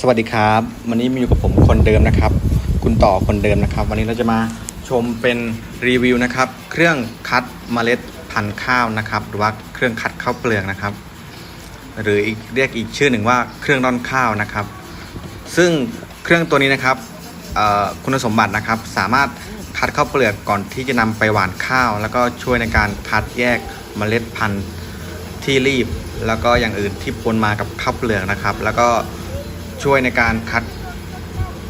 สวัสดีครับ วันนี้มีอยู่กับผมคนเดิมนะครับ คุณต่อคนเดิมนะครับ วันนี้เราจะมาชมเป็นรีวิวนะครับ เครื่องคัดเมล็ดพันธุ์ข้าวนะครับ หรือว่าเครื่องคัดข้าวเปลือกนะครับ หรืออีกเรียกอีกชื่อหนึ่งว่าเครื่องร่อนข้าวนะครับ ซึ่งเครื่องตัวนี้นะครับคุณสมบัตินะครับ สามารถคัดข้าวเปลือกก่อนที่จะนำไปหว่านข้าว แล้วก็ช่วยในการคัดแยกเมล็ดพันธุ์ที่รีบ แล้วก็อย่างอื่นที่ปนมากับข้าวเปลือกนะครับ แล้วก็ ช่วยในการคัด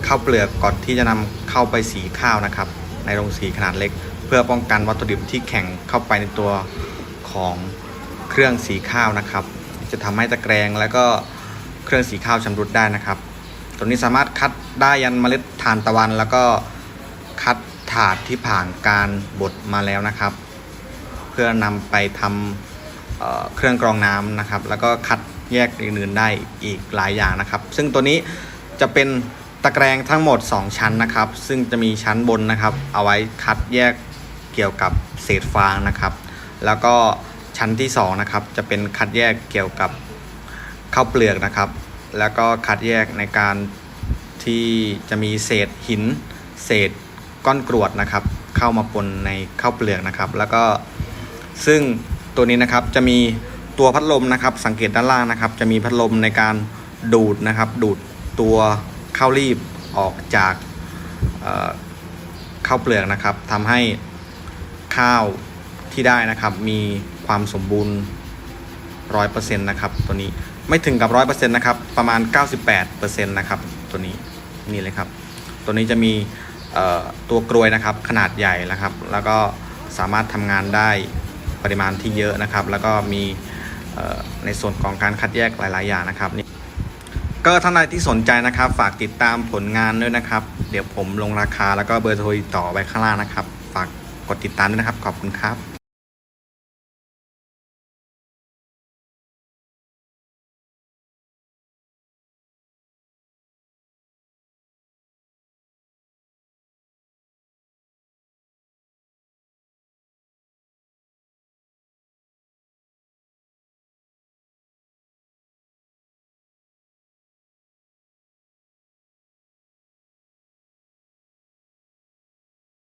ข้าวเปลือกก่อนที่จะนำเข้าไปสีข้าวนะครับ ในโรงสีขนาดเล็ก เพื่อป้องกันวัตถุดิบที่แข็งเข้าไปในตัวของเครื่องสีข้าวนะครับ จะทำให้ตะแกรงแล้วก็เครื่องสีข้าวชำรุดได้นะครับ ตัวนี้สามารถคัดได้ยันเมล็ดทานตะวัน แล้วก็คัดถาดที่ผ่านการบดมาแล้วนะครับ เพื่อนำไปทำเอ่อเครื่องกรองน้ำนะครับ แล้วก็คัด แยกอื่นๆได้อีกหลายอย่างนะครับ ซึ่งตัวนี้จะเป็นตะแกรงทั้งหมด 2 ชั้นนะครับ ซึ่งจะมีชั้นบนนะครับ เอาไว้คัดแยกเกี่ยวกับเศษฟางนะครับ แล้วก็ชั้นที่2นะครับจะเป็นคัดแยกเกี่ยวกับข้าวเปลือกนะครับ แล้วก็คัดแยกในการที่จะมีเศษหิน เศษก้อนกรวดนะครับ เข้ามาปนในข้าวเปลือกนะครับ แล้วก็ซึ่งตัวนี้นะครับจะมี ตัวพัดลมนะครับ สังเกตด้านล่างนะครับ จะมีพัดลมในการดูดนะครับ ดูดตัวข้าวรีบออกจากข้าวเปลือกนะครับทำให้ข้าวที่ได้นะครับ มีความสมบูรณ์ร้อยเปอร์เซ็นต์นะครับ ตัวนี้ไม่ถึงกับร้อยเปอร์เซ็นต์นะครับ ประมาณ98เปอร์เซ็นต์นะครับ ตัวนี้นี่เลยครับ ตัวนี้จะมีตัวกรวยนะครับ ขนาดใหญ่นะครับ แล้วก็สามารถทำงานได้ปริมาณที่เยอะนะครับ แล้วก็มี ในส่วนของการคัดแยกหลาย ๆ อย่างนะครับนี่ก็ท่านใดที่สนใจนะครับ ฝากติดตามผลงานด้วยนะครับ เดี๋ยวผมลงราคาแล้วก็เบอร์โทรติดต่อไว้ข้างล่างนะครับ ฝากกดติดตามด้วยนะครับ ขอบคุณครับ